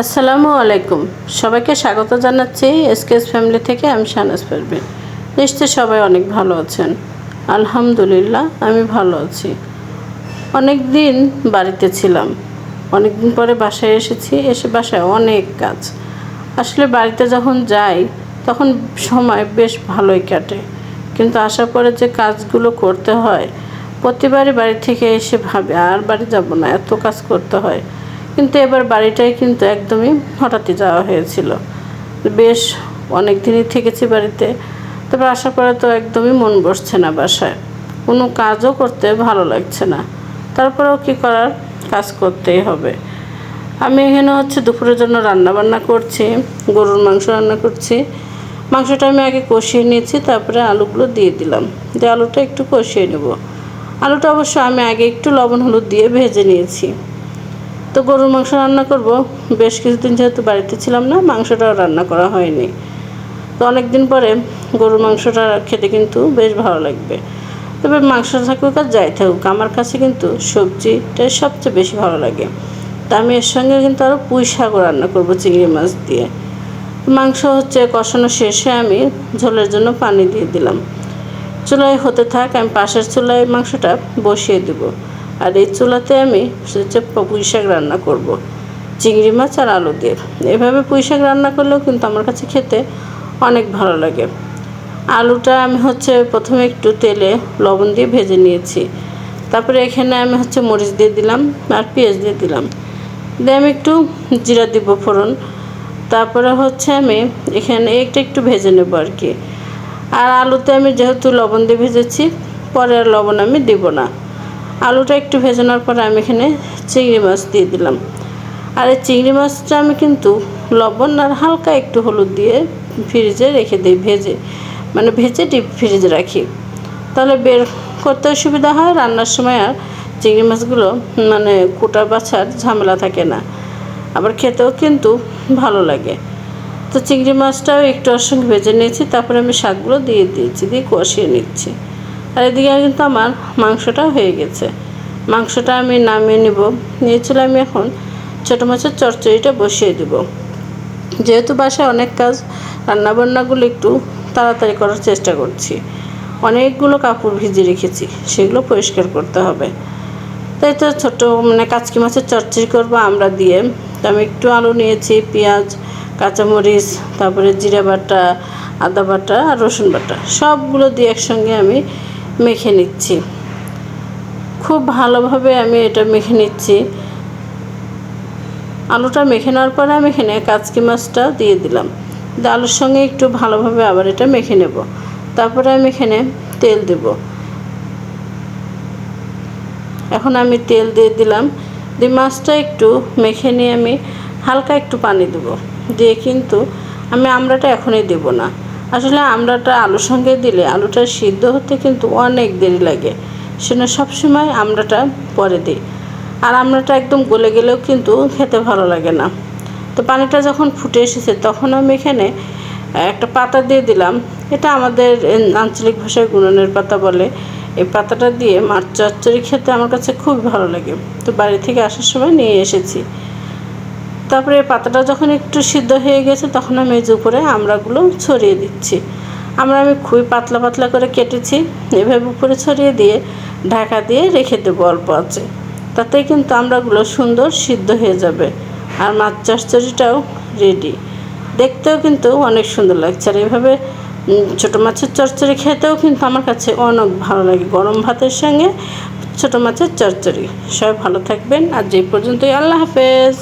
আসসালামু আলাইকুম। সবাইকে স্বাগত জানাচ্ছি এসকেএস ফ্যামিলি থেকে আমি শাহনাজ পারভিন। নিশ্চয়ই সবাই অনেক ভালো আছেন। আলহামদুলিল্লাহ, আমি ভালো আছি। অনেক দিন বাড়িতে ছিলাম। অনেক দিন পরে বাসায় এসেছি, এসে বাসায় অনেক কাজ। আসলে বাড়িতে যখন যাই, তখন সময় বেশ ভালোই কাটে। কিন্তু আসার পরে যে কাজগুলো করতে হয়, প্রতিবারই বাড়ি থেকে এসে ভাবে, আর বাড়ি যাব না, এত কাজ করতে হয়। কিন্তু এবার বাড়িটাই কিন্তু একদমই হঠাৎই যাওয়া হয়েছিল। বেশ অনেক দিনই থেকেছি বাড়িতে, তবে আসার পরে তো একদমই মন বসছে না বাসায়। কোনো কাজও করতে ভালো লাগছে না। তারপরেও কি করার? কাজ করতেই হবে। আমি এখানে হচ্ছে দুপুরের জন্য রান্না বান্না করছি, গরুর মাংস রান্না করছি। মাংসটা আমি আগে কষিয়ে নিয়েছি, তারপরে আলুগুলো দিয়ে দিলাম। দিয়ে আলুটা একটু কষিয়ে নেব। আলুটা অবশ্য আমি আগে একটু লবণ, হলুদ দিয়ে ভেজে নিয়েছি। তো গরুর মাংস রান্না করব। বেশ কিছুদিন যেহেতু বাড়িতে ছিলাম না, মাংসটাও রান্না করা হয়নি। তো অনেক দিন পরে গরুর মাংসটা খেতে কিন্তু বেশ ভালো লাগবে। তবে মাংস থাকুক আর যাই থাকুক, আমার কাছে কিন্তু সবজিটাই সবচেয়ে বেশি ভালো লাগে। তা আমি এর সঙ্গে কিন্তু আরও পুঁই শাকও রান্না করব চিংড়ি মাছ দিয়ে। মাংস হচ্ছে কষানো শেষে আমি ঝোলের জন্য পানি দিয়ে দিলাম। চুলায় হতে থাক, আমি পাশের চুলায় মাংসটা বসিয়ে দেবো। আর এই চুলাতে আমি হচ্ছে পুঁই শাক রান্না করব। চিংড়ি মাছ আর আলু দিয়ে। এভাবে পুঁই শাক রান্না করলেও কিন্তু আমার কাছে খেতে অনেক ভালো লাগে। আলুটা আমি হচ্ছে প্রথমে একটু তেলে লবণ দিয়ে ভেজে নিয়েছি। তারপরে এখানে আমি হচ্ছে মরিচ দিয়ে দিলাম আর পেঁয়াজ দিয়ে দিলাম। দিয়ে আমি একটু জিরা দিব ফোড়ন। তারপরে হচ্ছে আমি এখানে একটা একটু ভেজে নেব আর কি। আর আলুতে আমি যেহেতু লবণ দিয়ে ভেজেছি, পরে আর লবণ আমি দিব না। আলুটা একটু ভেজানোর পরে আমি এখানে চিংড়ি মাছ দিয়ে দিলাম। আর এই চিংড়ি মাছটা আমি কিন্তু লবণ আর হালকা একটু হলুদ দিয়ে ফ্রিজে রেখে দিই, ভেজে। মানে ভেজে ডিপ ফ্রিজে রাখি। তাহলে বের করতে সুবিধা হয়, রান্নার সময় আর চিংড়ি মাছগুলো মানে কুটা বাছার ঝামেলা থাকে না। আবার খেতেও কিন্তু ভালো লাগে। তো চিংড়ি মাছটাও একটু সঙ্গে ভেজে নিয়েছি, তারপরে আমি শাকগুলো দিয়ে দিয়েছি, দিয়ে কষিয়ে নিচ্ছি। আর এদিকে কিন্তু আমার মাংসটা হয়ে গেছে। মাংসটা আমি নামিয়ে নিব। নিয়েছিলাম আমি এখন ছোটো মাছের চচ্চড়িটা বসিয়ে দেব। যেহেতু বাসায় অনেক কাজ, রান্নাবান্নাগুলো একটু তাড়াতাড়ি করার চেষ্টা করছি। অনেকগুলো কাপড় ভিজে রেখেছি, সেগুলো পরিষ্কার করতে হবে। তাই তো ছোটো মানে কাচকি মাছের চচ্চড়ি করব আমরা দিয়ে। তো আমি একটু আলু নিয়েছি, পেঁয়াজ, কাঁচামরিচ, তারপরে জিরা বাটা, আদা বাটা আর রসুন বাটা। সবগুলো দিয়ে একসঙ্গে আমি মেখে নিচ্ছি। খুব ভালোভাবে আমি এটা মেখে নিচ্ছি। আলুটা মেখে নেওয়ার পরে আমি এখানে কাচকি মাছটা দিয়ে দিলাম। আলুর সঙ্গে একটু ভালোভাবে আবার এটা মেখে নেব। তারপরে আমি এখানে তেল দেব। এখন আমি তেল দিয়ে দিলাম। দিয়ে মাছটা একটু মেখে নিয়ে আমি হালকা একটু পানি দেব। দিয়ে কিন্তু আমি আমড়াটা এখনই দেব না। আসলে আমড়াটা আলুর সঙ্গে দিলে আলুটা সিদ্ধ হতে কিন্তু অনেক দেরি লাগে। সেজন্য সবসময় আমড়াটা পরে দিই। আর আমড়াটা একদম গলে গেলেও কিন্তু খেতে ভালো লাগে না। তো পানিটা যখন ফুটে এসেছে তখন আমি এখানে একটা পাতা দিয়ে দিলাম। এটা আমাদের আঞ্চলিক ভাষায় গুণনের পাতা বলে। এই পাতাটা দিয়ে মাছ চচ্চড়ি খেতে আমার কাছে খুব ভালো লাগে। তো বাড়ি থেকে আসার সময় নিয়ে এসেছি। তারপরে পাতাটা যখন একটু সিদ্ধ হয়ে গেছে, তখন আমি এই উপরে আমড়াগুলো ছড়িয়ে দিচ্ছি। আমরা আমি খুবই পাতলা পাতলা করে কেটেছি। এভাবে উপরে ছড়িয়ে দিয়ে ঢাকা দিয়ে রেখে দেবো অল্প আছে তাতে কিন্তু আমড়াগুলো সুন্দর সিদ্ধ হয়ে যাবে। আর মাছ চচ্চড়িটাও রেডি দেখতেও কিন্তু অনেক সুন্দর লাগছে। আর এভাবে ছোটো মাছের চচ্চড়ি খেতেও কিন্তু আমার কাছে অনেক ভালো লাগে। গরম ভাতের সঙ্গে ছোটো মাছের চচ্চড়ি। সবাই ভালো থাকবেন। আর যে পর্যন্তই। আল্লাহ হাফেজ।